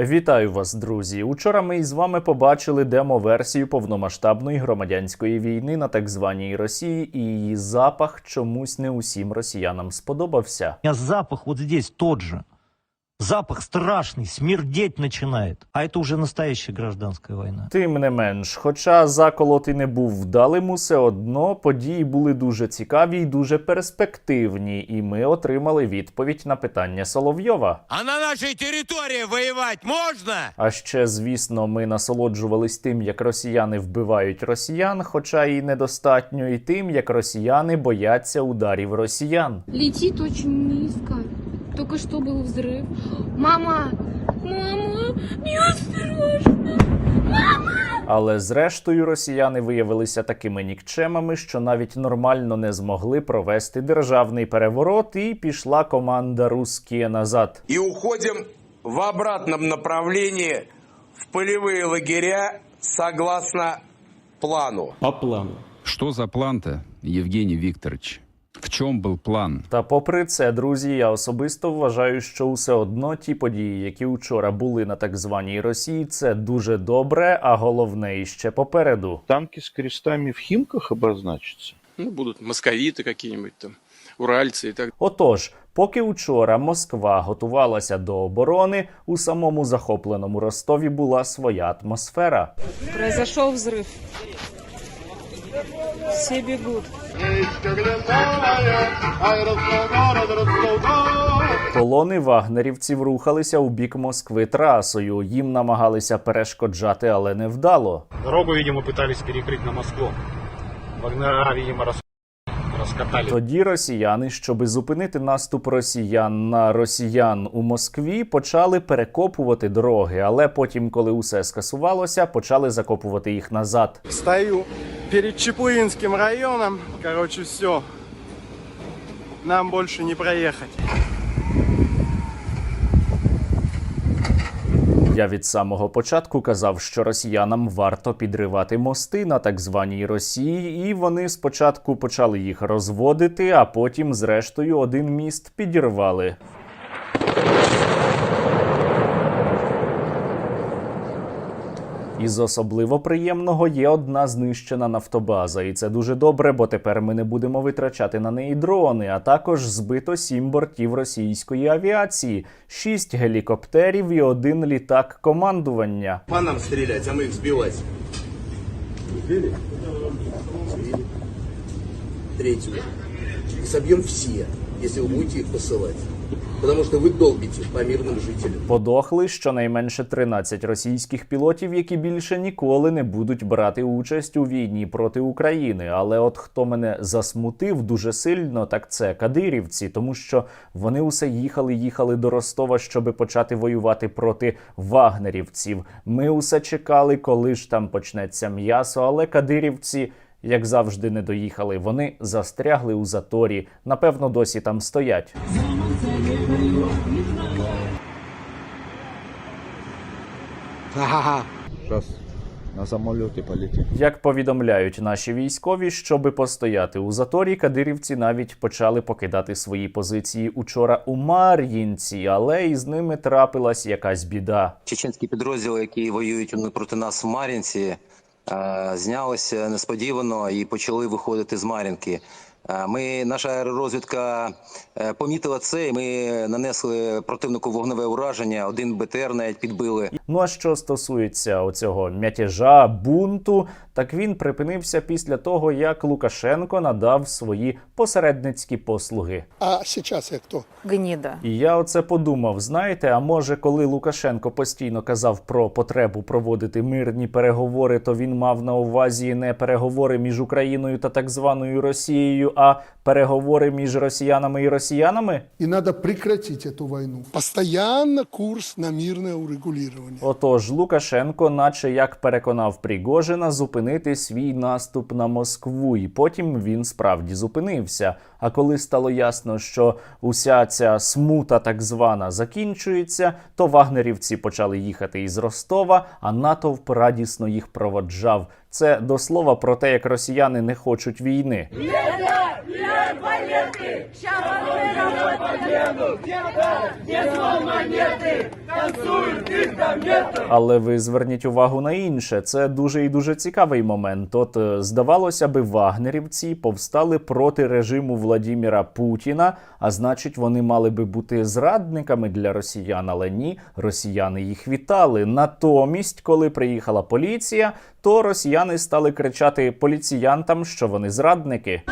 Вітаю вас, друзі. Учора ми із вами побачили демо-версію повномасштабної громадянської війни на так званій Росії, і її запах чомусь не усім росіянам сподобався. Запах от здесь тот же. Запах страшный, смердеть начинает. А это уже настоящая гражданская война. Тим не менш, хоча заколот і не був вдалим, усе одно події були дуже цікаві і дуже перспективні, і ми отримали відповідь на питання Соловйова. А на нашей территории воевать можно? А ще, звісно, ми насолоджувались тим, як росіяни вбивають росіян, хоча і недостатньо, і тим, як росіяни бояться ударів росіян. Летит очень низко. Только что был взрыв. Мама! Мама! Неосторожно! Але зрештою росіяни виявилися такими нікчемами, що навіть нормально не змогли провести державний переворот, і пішла команда «Русські назад. и уходим в обратном направлении в полевые лагеря согласно плану. По плану. Что за план-то, Евгений Викторович? В чем был план? Та попри це, друзі, я особисто вважаю, що усе одно ті події, які вчора були на так званій Росії, це дуже добре, а головне іще попереду. танки с крестами в Химках обозначатся? Ну, будут московиты какие-нибудь там, уральцы и так Отож, поки учора Москва готувалася до оборони, у самому захопленому Ростові була своя атмосфера. Произошел взрыв. Все бегут. Колони вагнерівців рухалися у бік Москви трасою. Їм намагалися перешкоджати, але не вдало. Дорогу, видимо, пытались перекрыть на Москву. Вагнера, видимо, рас... раскатали. Тоді росіяни, щоби зупинити наступ росіян на росіян у Москві, почали перекопувати дороги. Але потім, коли усе скасувалося, почали закопувати їх назад. Стою перед Чеплынским районом. Короче, все. Нам больше не проехать. Я від самого початку казав, що росіянам варто підривати мости на так званій Росії, і вони спочатку почали їх розводити, а потім, зрештою, один міст підірвали. Із особливо приємного є одна знищена нафтобаза, і це дуже добре, бо тепер ми не будемо витрачати на неї дрони. А також збито сім бортів російської авіації, шість гелікоптерів і один літак командування. По нам стрелять, а мы их сбивать. Сбили? Сбили. Третью. Собьем все, если вы будете их посылать. Потому что вы долбите по мирным жителям. Подохли щонайменше 13 російських пілотів, які більше ніколи не будуть брати участь у війні проти України. Але от хто мене засмутив дуже сильно, так це кадирівці, тому що вони усе їхали, їхали до Ростова, щоби почати воювати проти вагнерівців. Ми усе чекали, коли ж там почнеться м'ясо, але кадирівці. Як завжди, не доїхали. Вони застрягли у заторі. Напевно, досі там стоять. Сейчас на самолете полетим. Як повідомляють наші військові, щоби постояти у заторі, кадирівці навіть почали покидати свої позиції учора у Мар'їнці, але із ними трапилась якась біда. чеченські підрозділи, які воюють проти нас в Мар'їнці, е, знялися несподівано і почали виходити з Мар'їнки. Е, Ми, наша аеророзвідка е, помітила це, і ми нанесли противнику вогневе ураження. Один БТР навіть підбили. Ну а що стосується оцього м'ятежа, бунту, так він припинився після того, як Лукашенко надав свої посередницькі послуги. А сейчас я кто? Гнида. І я оце подумав: знаєте, а може, коли Лукашенко постійно казав про потребу проводити мирні переговори, то він мав на увазі не переговори між Україною та так званою Росією, а переговори між росіянами і росіянами? И надо прекратить эту войну. Постоянно курс на мирное урегулирование. Отож, Лукашенко, наче як переконав Пригожина, зупинити свій наступ на Москву, і потім він справді зупинився. А коли стало ясно, що уся ця смута так звана закінчується, то вагнерівці почали їхати із Ростова, а натовп радісно їх проводжав. Це до слова про те, як росіяни не хочуть війни. Сейчас Але ви зверніть увагу на інше. Це дуже і дуже цікавий момент. От е, здавалося би, вагнерівці повстали проти режиму Владіміра Путіна, а значить, вони мали би бути зрадниками для росіян. Але ні, росіяни їх вітали. Натомість, коли приїхала поліція, то росіяни стали кричати поліціянтам, що вони зрадники.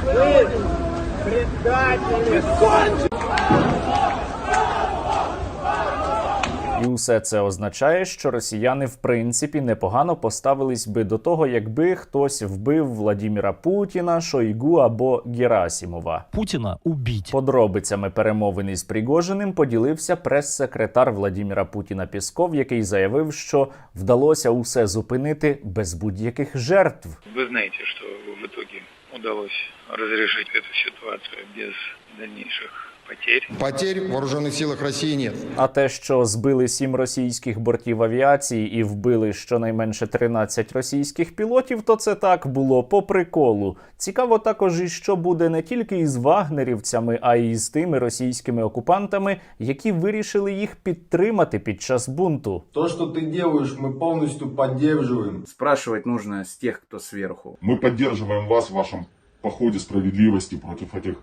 І усе це означає, що росіяни в принципі непогано поставились би до того, якби хтось вбив Владіміра Путіна, Шойгу або Герасімова. Путина убить. Подробицями перемовин із Пригожиним поділився прес-секретар Владіміра Путіна Пісков, який заявив, що вдалося усе зупинити без будь-яких жертв. Вы знаете, что в итоге удалось разрешить эту ситуацию без дальнейших потерь. Потерь в вооруженных силах России нет. А те, що збили сім російських бортів авіації і вбили щонайменше 13 російських пілотів, то це так було по приколу. Цікаво також, і що буде не тільки із вагнерівцями, а й з тими російськими окупантами, які вирішили їх підтримати під час бунту. То, что ты делаешь, мы полностью поддерживаем. Спрашивать нужно с тех, кто сверху. Мы поддерживаем вас в вашем походе справедливости против этих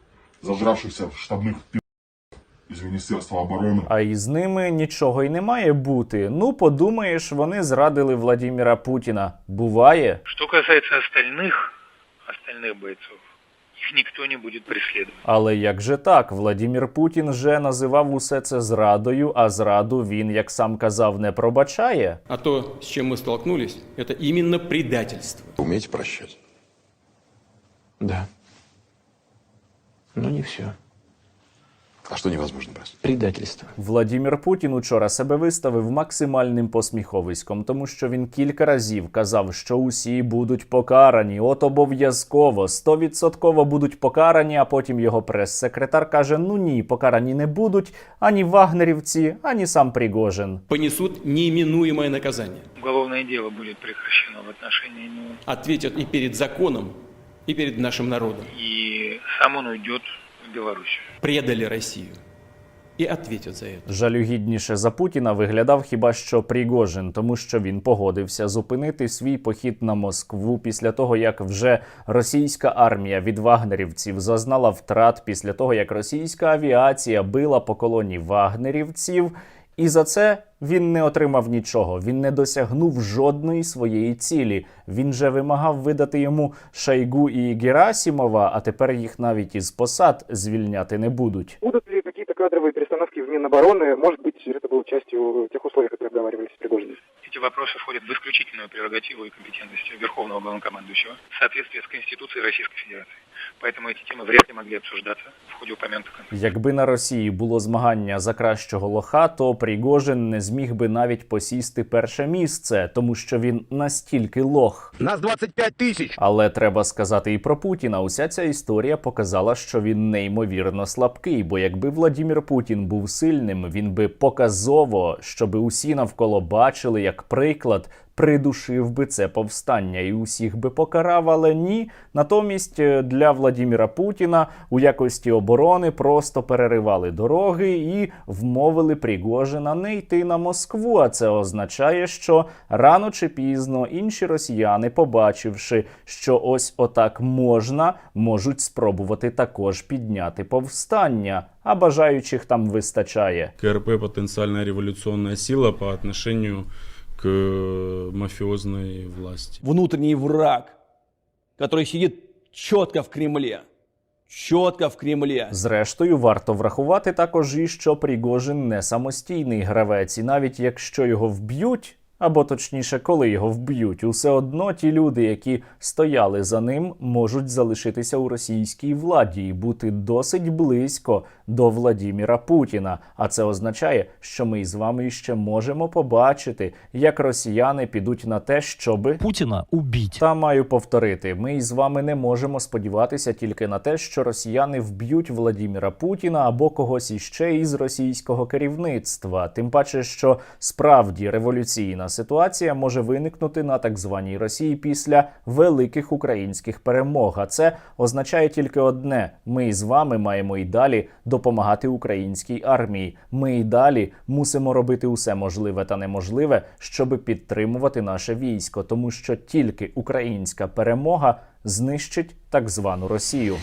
зажравшихся штабных пи*** из Министерства обороны. А із ними нічого й не має бути. Ну, подумаєш, вони зрадили Владіміра Путіна. Буває. Что касается остальных, остальных бойцов, их никто не будет преследовать. Але як же так? Владімір Путін вже називав усе це зрадою, а зраду він, як сам казав, не пробачає. А то, с чем мы столкнулись, это именно предательство. Умеете прощать? Да. Но не все. А что невозможно простить? Предательство. Владімір Путін учора себе виставив максимальним посміховиськом, тому що він кілька разів казав, що усі будуть покарані. От обов'язково, стовідсотково будуть покарані. А потім його прес-секретар каже: Ну ні, покарані не будуть ані вагнерівці, ані сам Пригожин. Понесут неименуемое наказание. Уголовное дело будет прекращено в отношении него. Ответят и перед законом, и перед нашим народом. И сам он уйдет в Белоруссию. Предали Россию. И ответят за это. Жалюгідніше за Путіна виглядав хіба що Пригожин, тому що він погодився зупинити свій похід на Москву після того, як вже російська армія від вагнерівців зазнала втрат після того, як російська авіація била по колоні вагнерівців. І за це він не отримав нічого. Він не досягнув жодної своєї цілі. Він же вимагав видати йому Шайгу і Герасімова, а тепер їх навіть із посад звільняти не будуть. Будут ли какие-то кадровые перестановки в Минобороны? Может быть, это было частью тех условий, которые обговаривались с Пригожиным? Эти вопросы входят в исключительную прерогативу и компетентность Верховного Главнокомандующего в соответствии с Конституцией Российской Федерации. Поэтому эти темы вряд ли могли обсуждаться в ходе упомянутых конфликтов. Якби на Росії було змагання за кращого лоха, то Пригожин не зміг би навіть посісти перше місце, тому що він настільки лох. Нас 25 тысяч. Але треба сказати і про Путіна. Уся ця історія показала, що він неймовірно слабкий. Бо якби Владімір Путін був сильним, він би показово, щоби усі навколо бачили як приклад. Придушив би це повстання і усіх би покарав, але ні. Натомість е, для Владіміра Путіна у якості оборони просто переривали дороги і вмовили Пригожина не йти на Москву. А це означає, що рано чи пізно інші росіяни, побачивши, що ось отак можна, можуть спробувати також підняти повстання. А бажаючих там вистачає. КРП потенциальная революционная сила по отношению к мафиозной власти. Внутренний враг, который сидит четко в Кремле. Чотка в Кремлі. Зрештою, варто врахувати також і що Пригожин не самостійний гравець, і навіть якщо його вб'ють. Або точніше, коли його вб'ють, усе одно ті люди, які стояли за ним, можуть залишитися у російській владі і бути досить близько до Владіміра Путіна. А це означає, що ми з вами ще можемо побачити, як росіяни підуть на те, щоби Путина убить. та маю повторити, ми із вами не можемо сподіватися тільки на те, що росіяни вб'ють Владіміра Путіна або когось іще із російського керівництва. Тим паче, що справді революційна ситуація може виникнути на так званій Росії після великих українських перемог. А це означає тільки одне: ми з вами маємо і далі допомагати українській армії. Ми і далі мусимо робити усе можливе та неможливе, щоб підтримувати наше військо, тому що тільки українська перемога знищить так звану Росію.